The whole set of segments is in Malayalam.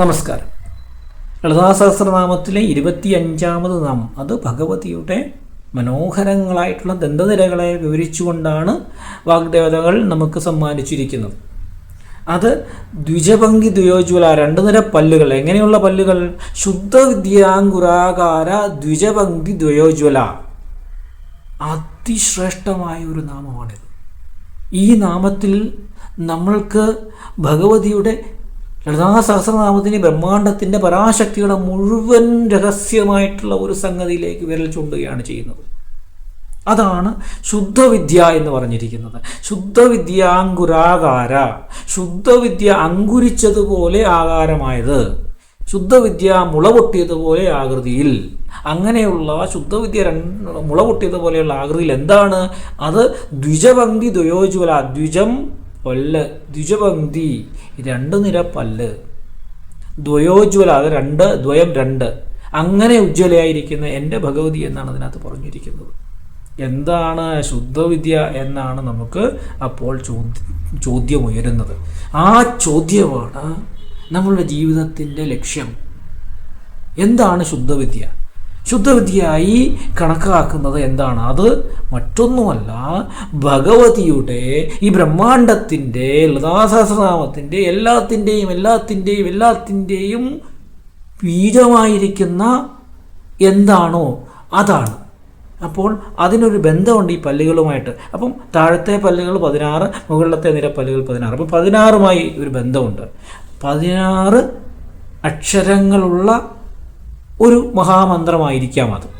നമസ്കാരം. ലളിതാ സഹസ്രനാമത്തിലെ ഇരുപത്തി അഞ്ചാമത് നാമം അത് ഭഗവതിയുടെ മനോഹരങ്ങളായിട്ടുള്ള ദന്തനിരകളെ വിവരിച്ചുകൊണ്ടാണ് വാഗ്ദേവതകൾ നമുക്ക് സമ്മാനിച്ചിരിക്കുന്നത്. അത് ദ്വിജഭംഗി ദ്വയോജ്വല രണ്ട് നിര പല്ലുകൾ. എങ്ങനെയുള്ള പല്ലുകൾ? ശുദ്ധ വിദ്യാങ്കുരാകാര ദ്വിജഭംഗി ദ്വയോജ്വല. അതിശ്രേഷ്ഠമായ ഒരു നാമമാണിത്. ഈ നാമത്തിൽ നമ്മൾക്ക് ഭഗവതിയുടെ ലളിതാ സഹസ്രനാമത്തിന് ബ്രഹ്മാണ്ടത്തിന്റെ പരാശക്തിയുടെ മുഴുവൻ രഹസ്യമായിട്ടുള്ള ഒരു സംഗതിയിലേക്ക് വിരൽ ചൂണ്ടുകയാണ് ചെയ്യുന്നത്. അതാണ് ശുദ്ധവിദ്യ എന്ന് പറഞ്ഞിരിക്കുന്നത്. ശുദ്ധവിദ്യ അങ്കുരാകാര ശുദ്ധവിദ്യ അങ്കുരിച്ചതുപോലെ ആകാരമായത് ശുദ്ധവിദ്യ മുള പൊട്ടിയതുപോലെ ആകൃതിയിൽ. അങ്ങനെയുള്ള ശുദ്ധവിദ്യ രണ്ട് മുള പൊട്ടിയതുപോലെയുള്ള ആകൃതിയിൽ എന്താണ്? അത് ദ്വിജപങ്ക്തി ദ്വയോജ്വല ദ്വിജം പല്ല്. ദ്വിജപങ്ക്തി രണ്ട് നിര പല്ല്. ദ്വയോജ്വല അത് രണ്ട് ദ്വയം രണ്ട്. അങ്ങനെ ഉജ്ജ്വലയായിരിക്കുന്ന എന്റെ ഭഗവതി എന്നാണ് അതിനകത്ത് പറഞ്ഞിരിക്കുന്നത്. എന്താണ് ശുദ്ധവിദ്യ എന്നാണ് നമുക്ക് അപ്പോൾ ചോദ്യം ഉയരുന്നത് ആ ചോദ്യമാണ് നമ്മളുടെ ജീവിതത്തിന്റെ ലക്ഷ്യം. എന്താണ് ശുദ്ധവിദ്യ? ശുദ്ധവിദ്യയായി കണക്കാക്കുന്നത് എന്താണ്? അത് മറ്റൊന്നുമല്ല ഭഗവതിയുടെ ഈ ബ്രഹ്മാണ്ടത്തിന്റെ ലതാസഹസ്രനാമത്തിന്റെ എല്ലാത്തിന്റെയും എല്ലാത്തിന്റെയും എല്ലാത്തിന്റെയും ബീജമായിരിക്കുന്ന എന്താണോ അതാണ്. അപ്പോൾ അതിനൊരു ബന്ധമുണ്ട് ഈ പല്ലുകളുമായിട്ട്. അപ്പം താഴത്തെ പല്ലുകൾ പതിനാറ് മുകളിലത്തെ നിര പല്ലുകൾ പതിനാറ്. അപ്പോൾ പതിനാറുമായി ഒരു ബന്ധമുണ്ട്. പതിനാറ് അക്ഷരങ്ങളുള്ള ഒരു മഹാമന്ത്രമായിരിക്കാം അത്.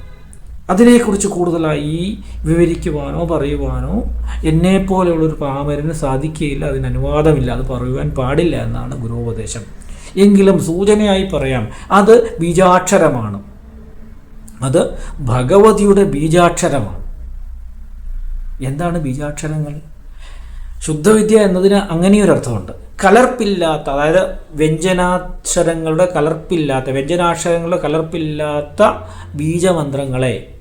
അതിനെക്കുറിച്ച് കൂടുതലായി വിവരിക്കുവാനോ പറയുവാനോ എന്നെപ്പോലെയുള്ളൊരു പാമരന് സാധിക്കുകയില്ല അതിന് അനുവാദമില്ല അത് പറയുവാൻ പാടില്ല എന്നാണ് ഗുരുപദേശം എങ്കിലും സൂചനയായി പറയാം അത് ബീജാക്ഷരമാണ്. അത് ഭഗവതിയുടെ ബീജാക്ഷരമാണ്. എന്താണ് ബീജാക്ഷരങ്ങൾ? ശുദ്ധവിദ്യ എന്നതിന് അങ്ങനെയൊരർത്ഥമുണ്ട്. കലർപ്പില്ലാത്ത അതായത് വ്യഞ്ജനാക്ഷരങ്ങളുടെ കലർപ്പില്ലാത്ത വ്യഞ്ജനാക്ഷരങ്ങളുടെ കലർപ്പില്ലാത്ത ബീജമന്ത്രങ്ങളെ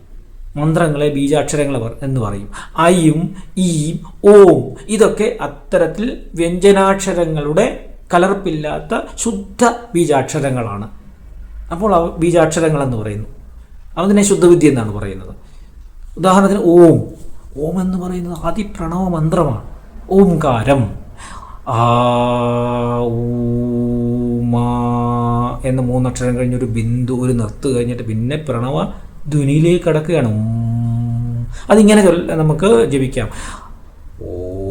മന്ത്രങ്ങളെ ബീജാക്ഷരങ്ങൾ എന്ന് പറയും. ഐയും ഈയും ഓം ഇതൊക്കെ അത്തരത്തിൽ വ്യഞ്ജനാക്ഷരങ്ങളുടെ കലർപ്പില്ലാത്ത ശുദ്ധ ബീജാക്ഷരങ്ങളാണ്. അപ്പോൾ അവ ബീജാക്ഷരങ്ങൾ എന്ന് പറയുന്നു. അതിനെ ശുദ്ധവിദ്യ എന്നാണ് പറയുന്നത്. ഉദാഹരണത്തിന് ഓം. ഓം എന്ന് പറയുന്നത് അതിപ്രണവ മന്ത്രമാണ് ഓംകാരം. ആ എന്ന മൂന്നക്ഷരം കഴിഞ്ഞൊരു ബിന്ദു ഒരു നിർത്ത് കഴിഞ്ഞിട്ട് പിന്നെ പ്രണവ ധ്വനിയിലേക്ക് കടക്കുകയാണ്. അതിങ്ങനെ നമുക്ക് ജപിക്കാം ഓം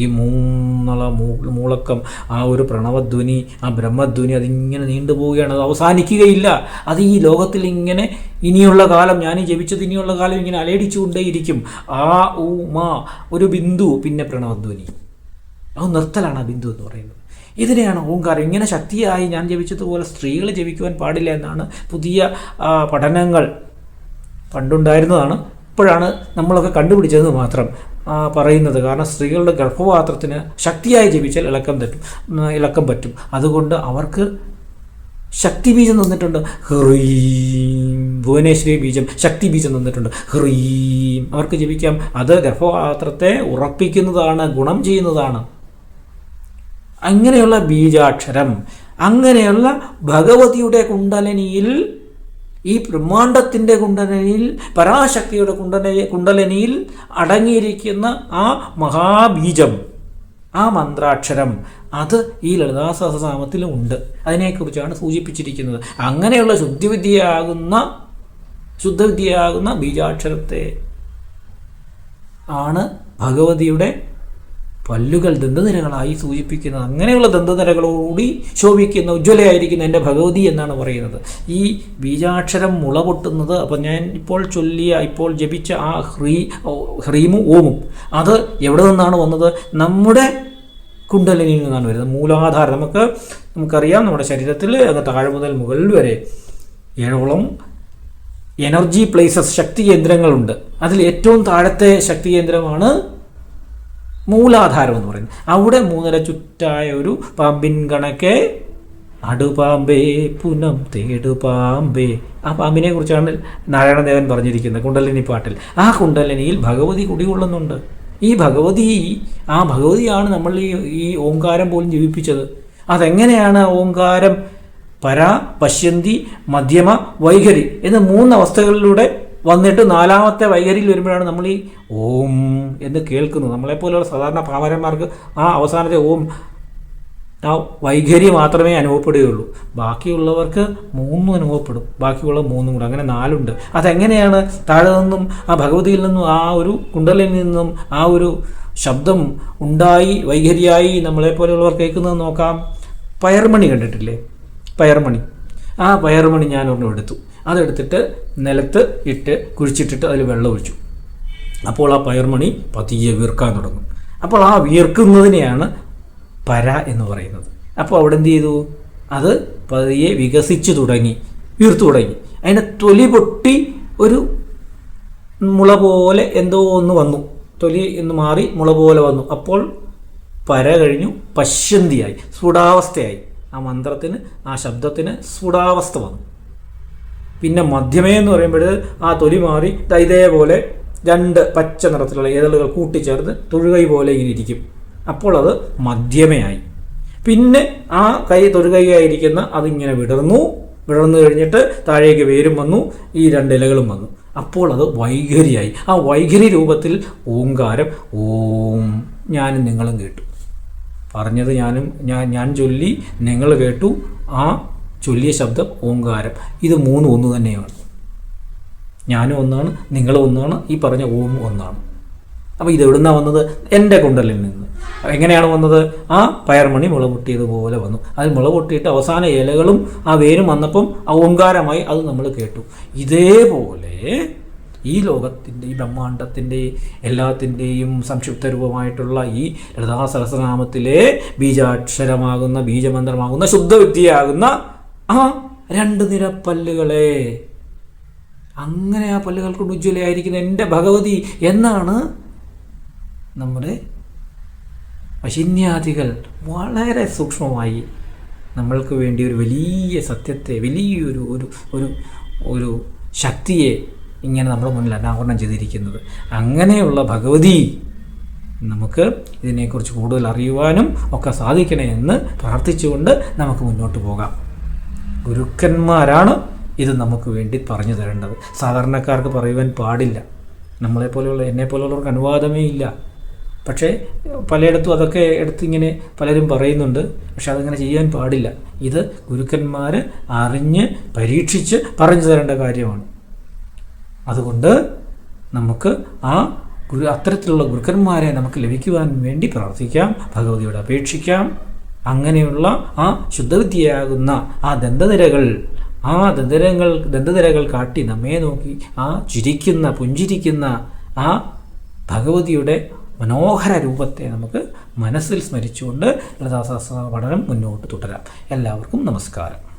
ഈ മൂന്നള മൂ- മൂളക്കം ആ ഒരു പ്രണവധ്വനി ആ ബ്രഹ്മധ്വനി അതിങ്ങനെ നീണ്ടുപോവുകയാണ് അത് അവസാനിക്കുകയില്ല. അത് ഈ ലോകത്തിൽ ഇങ്ങനെ ഇനിയുള്ള കാലം ഞാൻ ജപിച്ചത് ഇനിയുള്ള കാലം ഇങ്ങനെ അലയടിച്ചുകൊണ്ടേയിരിക്കും. ആ ഊ മാ ഒരു ബിന്ദു പിന്നെ പ്രണവധ്വനി. അത് നിർത്തലാണ് ആ ബിന്ദു എന്ന് പറയുന്നത്. ഇതിനെയാണ് ഓങ്കാരം. ഇങ്ങനെ ശക്തിയായി ഞാൻ ജപിച്ചതുപോലെ സ്ത്രീകൾ ജപിക്കുവാൻ പാടില്ല എന്നാണ് പുതിയ പഠനങ്ങൾ പണ്ടുണ്ടായിരുന്നതാണ്. ഇപ്പോഴാണ് നമ്മളൊക്കെ കണ്ടുപിടിച്ചതെന്ന് മാത്രം പറയുന്നത്. കാരണം സ്ത്രീകളുടെ ഗർഭപാത്രത്തിന് ശക്തിയായി ജപിച്ചാൽ ഇളക്കം ഉം, ഇളക്കം പറ്റും. അതുകൊണ്ട് അവർക്ക് ശക്തി ബീജം തന്നിട്ടുണ്ട്. ഹ്രീം ഭുവനേശ്വരി ബീജം ശക്തി ബീജം തന്നിട്ടുണ്ട്. ഹ്രീം അവർക്ക് ജപിക്കാം അത് ഗർഭപാത്രത്തെ ഉറപ്പിക്കുന്നതാണ് ഗുണം ചെയ്യുന്നതാണ്. അങ്ങനെയുള്ള ബീജാക്ഷരം അങ്ങനെയുള്ള ഭഗവതിയുടെ കുണ്ടലനിയിൽ ഈ ബ്രഹ്മാണ്ടത്തിന്റെ കുണ്ടലനിയിൽ പരാശക്തിയുടെ കുണ്ടല കുണ്ടലനിയിൽ അടങ്ങിയിരിക്കുന്ന ആ മഹാബീജം ആ മന്ത്രാക്ഷരം അത് ഈ ലളിതാ ഉണ്ട്. അതിനെക്കുറിച്ചാണ് സൂചിപ്പിച്ചിരിക്കുന്നത്. അങ്ങനെയുള്ള ശുദ്ധിവിദ്യയാകുന്ന ശുദ്ധവിദ്യയാകുന്ന ബീജാക്ഷരത്തെ ആണ് ഭഗവതിയുടെ പല്ലുകൾ ദന്തനിരകളായി സൂചിപ്പിക്കുന്നത് അങ്ങനെയുള്ള ദന്തനിരകളോടുകൂടി ശോഭിക്കുന്ന ഉജ്ജ്വലയായിരിക്കുന്ന എന്റെ ഭഗവതി എന്നാണ് പറയുന്നത്. ഈ ബീജാക്ഷരം മുള പൊട്ടുന്നത് അപ്പം ഞാൻ ഇപ്പോൾ ചൊല്ലിയ ഇപ്പോൾ ജപിച്ച ആ ഹ്രീ ഹ്രീമും ഓമും അത് എവിടെ നിന്നാണ് വന്നത്? നമ്മുടെ കുണ്ടലിനിയിൽ നിന്നാണ് വരുന്നത്. മൂലാധാരം. നമുക്ക് നമുക്കറിയാം നമ്മുടെ ശരീരത്തിൽ അങ്ങ് താഴെ മുതൽ മുകളിൽ വരെ ഏഴോളം എനർജി പ്ലേസസ് ശക്തി കേന്ദ്രങ്ങളുണ്ട്. അതിൽ ഏറ്റവും താഴത്തെ ശക്തി കേന്ദ്രമാണ് മൂലാധാരം എന്ന് പറയുന്നത്. അവിടെ മൂന്നര ചുറ്റായ ഒരു പാമ്പിൻ കണക്കെ അടുപാമ്പേ പുനം തേടുപാമ്പേ ആ പാമ്പിനെ കുറിച്ചാണ് നാരായണദേവൻ പറഞ്ഞിരിക്കുന്നത് കുണ്ടലിനി പാട്ടിൽ. ആ കുണ്ടലിനിയിൽ ഭഗവതി കുടികൊള്ളുന്നുണ്ട്. ഈ ഭഗവതി ആ ഭഗവതിയാണ് നമ്മൾ ഈ ഈ ഓങ്കാരം പോലും ജീവിപ്പിച്ചത്. അതെങ്ങനെയാണ് ഓങ്കാരം പരാ പശ്യന്തി മധ്യമ വൈഖരി എന്ന മൂന്ന് അവസ്ഥകളിലൂടെ വന്നിട്ട് നാലാമത്തെ വൈകരിയിൽ വരുമ്പോഴാണ് നമ്മൾ ഈ ഓം എന്ന് കേൾക്കുന്നത്. നമ്മളെപ്പോലുള്ള സാധാരണ പാമരന്മാർക്ക് ആ അവസാനത്തെ ഓം ആ വൈഖരി മാത്രമേ അനുഭവപ്പെടുകയുള്ളൂ. ബാക്കിയുള്ളവർക്ക് മൂന്നും അനുഭവപ്പെടും. ബാക്കിയുള്ള മൂന്നും കൂടെ. അങ്ങനെ നാലുണ്ട്. അതെങ്ങനെയാണ് താഴെ നിന്നും ആ ഭഗവതിയിൽ നിന്നും ആ ഒരു കുണ്ടലിൽ നിന്നും ആ ഒരു ശബ്ദം ഉണ്ടായി വൈഖരിയായി നമ്മളെപ്പോലെയുള്ളവർ കേൾക്കുന്നത് നോക്കാം. പയർമണി കണ്ടിട്ടില്ലേ? പയർമണി. ആ പയർമണി ഞാൻ എടുത്തു. അതെടുത്തിട്ട് നിലത്ത് ഇട്ട് കുഴിച്ചിട്ടിട്ട് അതിൽ വെള്ളം ഒഴിച്ചു. അപ്പോൾ ആ പയർമണി പതിയെ വീർക്കാൻ തുടങ്ങും. അപ്പോൾ ആ വീർക്കുന്നതിനെയാണ് പര എന്ന് പറയുന്നത്. അപ്പോൾ അവിടെ എന്ത് ചെയ്തു? അത് പതിയെ വികസിച്ചു തുടങ്ങി വീർത്തു തുടങ്ങി. അതിന്റെ തൊലി പൊട്ടി ഒരു മുള പോലെ എന്തോ ഒന്ന് വന്നു. തൊലി എന്ന് മാറി മുള പോലെ വന്നു. അപ്പോൾ പര കഴിഞ്ഞു പശ്യന്തിയായി സ്ഫുടാവസ്ഥയായി ആ മന്ത്രത്തിന് ആ ശബ്ദത്തിന് സ്ഫുടാവസ്ഥ വന്നു. പിന്നെ മധ്യമേ എന്ന് പറയുമ്പോൾ ആ തൊലി മാറി ഇതേപോലെ രണ്ട് പച്ച നിറത്തിലുള്ള ഏതളുകൾ കൂട്ടിച്ചേർന്ന് തൊഴുകൈ പോലെ ഇങ്ങനെ ഇരിക്കും. അപ്പോൾ അത് മധ്യമയായി. പിന്നെ ആ കൈ തൊഴുകൈയായിരിക്കുന്ന അതിങ്ങനെ വിടർന്നു. വിടർന്നു കഴിഞ്ഞിട്ട് താഴേക്ക് വേരും വന്നു ഈ രണ്ട് ഇലകളും വന്നു. അപ്പോൾ അത് വൈഖരിയായി. ആ വൈഖരി രൂപത്തിൽ ഓങ്കാരം ഓം ഞാനും നിങ്ങളും കേട്ടു. പറഞ്ഞത് ഞാനും ഞാൻ ഞാൻ ചൊല്ലി നിങ്ങൾ കേട്ടു. ആ ചൊല്ലിയ ശബ്ദം ഓങ്കാരം. ഇത് മൂന്നും ഒന്ന് തന്നെയാണ്. ഞാനും ഒന്നാണ് നിങ്ങളും ഒന്നാണ് ഈ പറഞ്ഞ ഓം ഒന്നാണ്. അപ്പോൾ ഇത് എവിടുന്നാണ് വന്നത്? എന്റെ കുണ്ടലിൽ നിന്ന്. എങ്ങനെയാണ് വന്നത്? ആ പയർമണി മുള പൊട്ടിയതുപോലെ വന്നു. അത് മുള പൊട്ടിയിട്ട് അവസാന ഇലകളും ആ വേരും വന്നപ്പം ഓങ്കാരമായി അത് നമ്മൾ കേട്ടു. ഇതേപോലെ ഈ ലോകത്തിന്റെ ഈ ബ്രഹ്മാണ്ടത്തിന്റെ എല്ലാത്തിന്റെയും സംക്ഷിപ്ത രൂപമായിട്ടുള്ള ഈ ലളിതാ സഹസ്രനാമത്തിലെ ബീജാക്ഷരമാകുന്ന ബീജമന്ത്രമാകുന്ന ശുദ്ധവിദ്യയാകുന്ന ആ രണ്ട് നിര പല്ലുകളെ. അങ്ങനെ ആ പല്ലുകൾ കൊണ്ട് ഉജ്ജ്വലയായിരിക്കുന്ന എന്റെ ഭഗവതി എന്നാണ് നമ്മുടെ വശിന്യാദികൾ വളരെ സൂക്ഷ്മമായി നമ്മൾക്ക് വേണ്ടി ഒരു വലിയ സത്യത്തെ വലിയൊരു ഒരു ഒരു ഒരു ശക്തിയെ ഇങ്ങനെ നമ്മുടെ മുന്നിൽ അനാവരണം ചെയ്തിരിക്കുന്നത്. അങ്ങനെയുള്ള ഭഗവതി നമുക്ക് ഇതിനെക്കുറിച്ച് കൂടുതൽ അറിയുവാനും ഒക്കെ സാധിക്കണേ എന്ന് പ്രാർത്ഥിച്ചുകൊണ്ട് നമുക്ക് മുന്നോട്ട് പോകാം. ഗുരുക്കന്മാരാണ് ഇത് നമുക്ക് വേണ്ടി പറഞ്ഞു തരേണ്ടത്. സാധാരണക്കാർക്ക് പറയുവാൻ പാടില്ല. നമ്മളെപ്പോലെയുള്ള എന്നെപ്പോലെയുള്ളവർക്ക് അനുവാദമേ ഇല്ല. പക്ഷേ പലയിടത്തും അതൊക്കെ എടുത്തിങ്ങനെ പലരും പറയുന്നുണ്ട്. പക്ഷെ അതങ്ങനെ ചെയ്യാൻ പാടില്ല. ഇത് ഗുരുക്കന്മാർ അറിഞ്ഞ് പരീക്ഷിച്ച് പറഞ്ഞു തരേണ്ട കാര്യമാണ്. അതുകൊണ്ട് നമുക്ക് ആ ഗുരു അത്തരത്തിലുള്ള ഗുരുക്കന്മാരെ നമുക്ക് ലഭിക്കുവാൻ വേണ്ടി പ്രാർത്ഥിക്കാം ഭഗവതിയോട് അപേക്ഷിക്കാം. അങ്ങനെയുള്ള ആ ശുദ്ധവിദ്യയാകുന്ന ആ ദന്തനിരകൾ ആ ദന്തരങ്ങൾ ദന്തനിരകൾ കാട്ടി നമ്മെ നോക്കി ആ ചിരിക്കുന്ന പുഞ്ചിരിക്കുന്ന ആ ഭഗവതിയുടെ മനോഹര രൂപത്തെ നമുക്ക് മനസ്സിൽ സ്മരിച്ചുകൊണ്ട് ലതാസഹസ്ര പഠനം മുന്നോട്ട് തുടരാം. എല്ലാവർക്കും നമസ്കാരം.